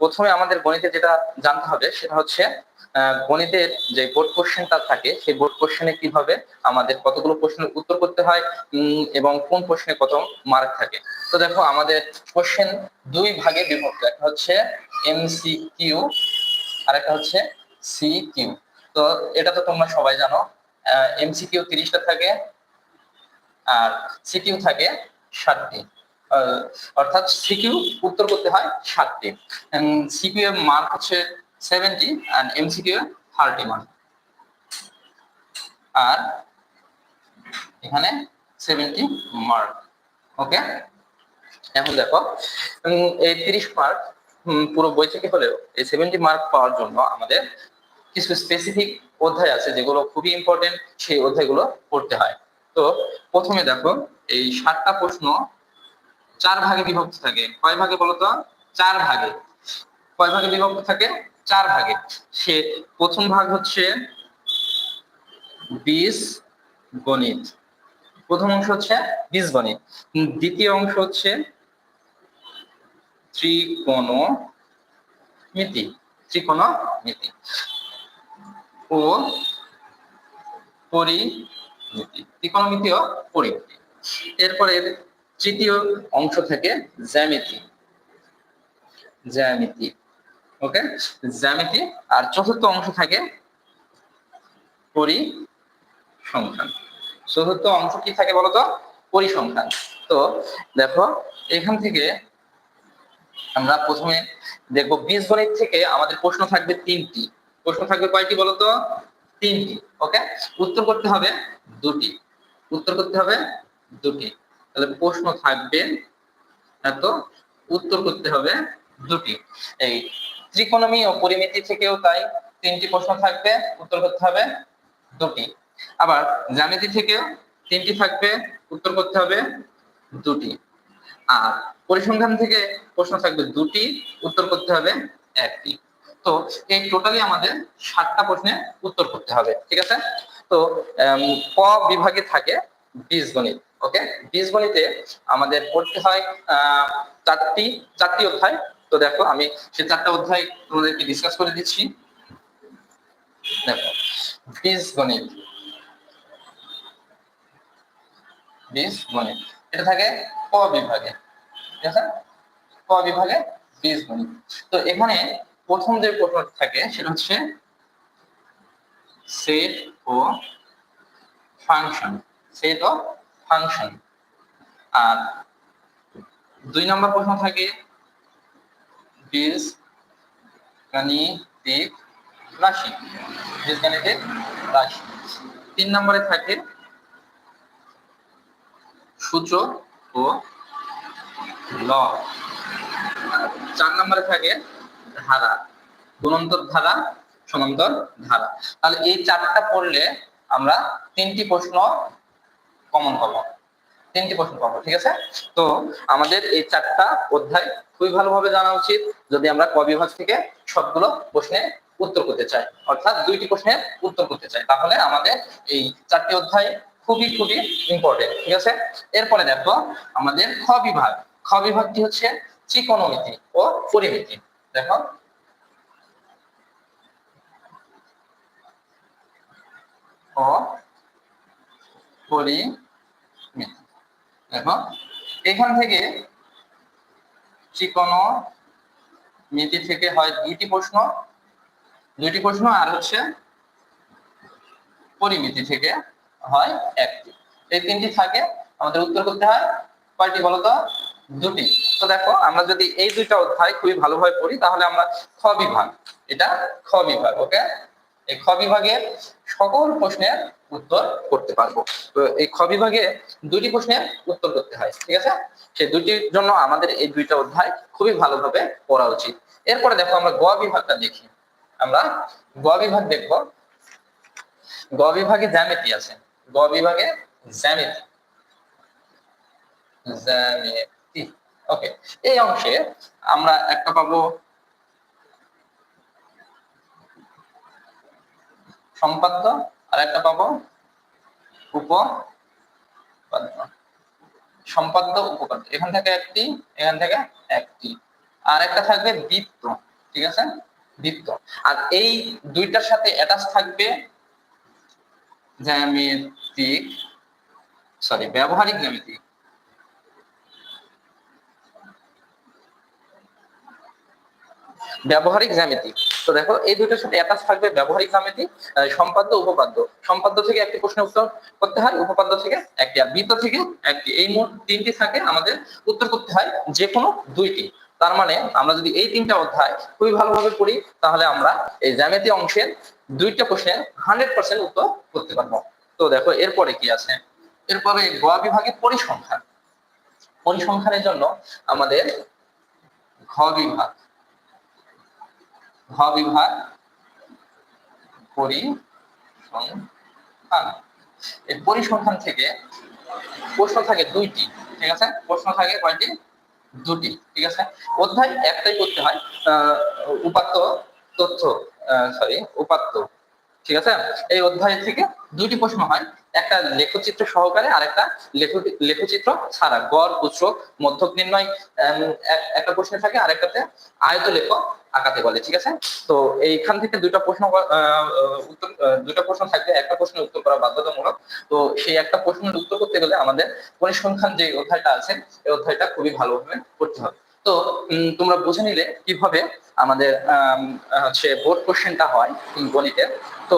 প্রথমে আমাদের গণিতে যেটা জানতে হবে সেটা হচ্ছে গণিতের যে বোর্ড কোশ্চেনটা থাকে সেই বোর্ড কোশ্চেনে কীভাবে আমাদের কতগুলো প্রশ্নের উত্তর করতে হয় এবং কোন প্রশ্নে কত মার্ক থাকে। তো দেখো আমাদের কোশ্চেন দুই ভাগে বিভক্ত একটা হচ্ছে এমসি কিউ আর একটা হচ্ছে সি কিউ তো এটা তো তোমরা সবাই জানো এমসি কিউ তিরিশটা থাকে আর সিকিউ থাকে আহ, অর্থাৎ সিকিউ উত্তর করতে হয় ষাটটি সিকিউ এর মার্ক হচ্ছে সেভেন্টি অ্যান্ড এমসিকিউ এর থার্টি মার্ক আর এখানে সেভেন্টি মার্ক ওকে এখন দেখো এই তিরিশ মার্ক পুরো বই থেকে হলেও এই সেভেন্টি মার্ক পাওয়ার জন্য আমাদের কিছু স্পেসিফিক অধ্যায় আছে যেগুলো খুবই ইম্পর্টেন্ট সেই অধ্যায়গুলো পড়তে হয়। তো প্রথমে দেখো, এই সাতটা প্রশ্ন চার ভাগে বিভক্ত থাকে। কয় ভাগে বলতো? চার ভাগে। কয় ভাগে বিভক্ত থাকে? চার ভাগে। সে প্রথম ভাগ হচ্ছে বীজ গণিত। প্রথম অংশ হচ্ছে বীজ গণিত। দ্বিতীয় অংশ হচ্ছে ত্রিকোণমিতি। ত্রিকোণমিতি। ও পরিমিতি। ত্রিকোণমিতি ও পরিমিতি। এরপরে এর তৃতীয় অংশ থেকে জ্যামিতি। জ্যামিতি। ওকে জ্যামিতি। আর চতুর্থ অংশ থাকে পরিসংখ্যান। চতুর্থ অংশ কি থাকে বলতো? পরিসংখ্যান। তো দেখো, এখান থেকে আমরা প্রথমে দেখব বীজগণিত থেকে আমাদের প্রশ্ন থাকবে তিনটি। প্রশ্ন থাকবে কয়টি বলতো? তিনটি। ওকে উত্তর করতে হবে দুটি। উত্তর করতে হবে দুটি। তাহলে প্রশ্ন থাকবে এত উত্তর করতে হবে দুটি। এই ত্রিকোণমি ও পরিমিতি থেকেও তাই তিনটি প্রশ্ন থাকবে, উত্তর করতে হবে দুটি। আবার জ্যামিতি থেকেও তিনটি থাকবে, উত্তর করতে হবে দুটি। আর পরিসংখ্যান থেকে প্রশ্ন থাকবে দুটি, উত্তর করতে হবে একটি। তো এই টোটালি আমাদের সাতটা প্রশ্নের উত্তর করতে হবে, ঠিক আছে? তো ক বিভাগে থাকে বীজগণিত। ওকে বীজগণিতে আমাদের পড়তে হয় চারটি চারটি অধ্যায়। তো দেখো, আমি সেই চারটা অধ্যায় তোমাদেরকে ডিসকাস করে দিচ্ছি। দেখো, বীজগণিত। বীজগণিত। এটা থাকে ক বিভাগে। ঠিক আছে? ক বিভাগে বীজগণিত। তো এখানে প্রথম যে প্রশ্ন থাকে, সেটা হচ্ছে সেট ও ফাংশন সেট ও ফাংশন আর দুই নম্বর প্রশ্ন থাকে বীজ রাশি, বীজগাণিতিক রাশি। তিন নম্বরে থাকে, সূচক ও ল চার নম্বরে থাকে, ধারা, গুণন্তর ধারা, সমান্তর ধারা। তাহলে এই চারটা পড়লে আমরা তিনটি প্রশ্ন কমন পাবো তিনটি প্রশ্ন পাবো ঠিক আছে? তো আমাদের এই চারটা অধ্যায় খুবই ভালোভাবে জানা উচিত, যদি আমরা ক থেকে সবগুলো প্রশ্নে উত্তর করতে চাই। অর্থাৎ দুইটি প্রশ্নের উত্তর করতে চাই। তাহলে আমাদের এই চারটি অধ্যায় খুবই খুবই ইম্পর্টেন্ট ঠিক আছে? এরপরে দেখো, আমাদের খ বিভাগ। খ বিভাগটি হচ্ছে ত্রিকোণমিতি ও পরিমিতি। দেখো। ও পরিমিতি এখান থেকে ত্রিকোণ মিতি থেকে হয় দুইটি প্রশ্ন? দুইটি প্রশ্ন আর হচ্ছে পরিমিতি থেকে হয় একটি। এই তিনটি থাকে, আমাদের উত্তর করতে হয় কয়টি বলতো? দুটি। তো দেখো, আমরা যদি এই দুইটা অধ্যায় খুবই ভালোভাবে পড়ি, তাহলে আমরা খ বিভাগ, এটা খ বিভাগ ওকে এই খ বিভাগের সকল প্রশ্নের উত্তর করতে পারব। তো এই খ বিভাগে দুটি প্রশ্নের উত্তর করতে হয়, ঠিক আছে? সেই দুটির জন্য আমাদের এই দুইটা অধ্যায় খুবই ভালোভাবে পড়া উচিত। এরপরে দেখো আমরা গ বিভাগটা দেখি। আমরা গ বিভাগ দেখব। গ বিভাগে জ্যামিতি আছে। গ বিভাগে জ্যামিতি। জ্যামিতি। ওকে, এই অংশে আমরা একটা পাবো সম্পাদ্য আর একটা পাবো। উপপাদ্য। সম্পাদ্য, উপপাদ্য। এখান থেকে একটি, এখান থেকে একটি। আর একটা থাকবে বৃত্ত, ঠিক আছে? বৃত্ত। আর এই দুইটার সাথে অ্যাটাচ থাকবে জ্যামিতিক সরি ব্যবহারিক জ্যামিতি ব্যবহারিক জ্যামিতি তো দেখো, এই দুইটার সাথে অ্যাটাচ থাকবে ব্যবহারিক জ্যামিতি সম্পাদ্য, উপপাদ্য। সম্পাদ্য থেকে একটি প্রশ্নের উত্তর করতে হয়, উপপাদ্য থেকে একটি, আর বৃত্ত থেকে একটি। এই মোট তিনটি থাকে আমাদের উত্তর করতে হয় যে কোনো দুইটি। তার মানে আমরা যদি এই তিনটা অধ্যায় খুবই ভালোভাবে পড়ি, তাহলে আমরা এই জ্যামিতি অংশের দুইটা প্রশ্নের হান্ড্রেড পার্সেন্ট উত্তর করতে পারব। তো দেখো, এরপরে কি আছে? এরপরে গ বিভাগে পরিসংখ্যান। পরিসংখ্যানের জন্য আমাদের ঘ বিভাগ ঘ বিভাগ পরিসংখ্যান। এই পরিসংখ্যান থেকে প্রশ্ন থাকে দুইটি, ঠিক আছে? প্রশ্ন থাকে কয়টি? দুটি, ঠিক আছে? অধ্যায় একটাই করতে হয় উপাত্ত তথ্য সরি উপাত্ত, ঠিক আছে? এই অধ্যায় থেকে দুইটি প্রশ্ন হয়। একটা লেখচিত্র সহকারে আর একটা লেখচিত্র ছাড়া গড় উৎসক মধ্যক নির্ণয় একটা প্রশ্ন থাকে আর একটাতে আয়ত লেখ আঁকাতে বলে ঠিক আছে? তো এইখান থেকে দুইটা প্রশ্ন উত্তর দুইটা প্রশ্ন থাকবে একটা প্রশ্নের উত্তর করা বাধ্যতামূলক। তো সেই একটা প্রশ্নের উত্তর করতে গেলে আমাদের পরিসংখ্যান যে অধ্যায়টা আছে এই অধ্যায়টা খুবই ভালোভাবে করতে হবে। তো তোমরা বুঝে নিলে কীভাবে আমাদের আম, হচ্ছে বোর্ড কোশ্চেনটা হয় গণিতের। তো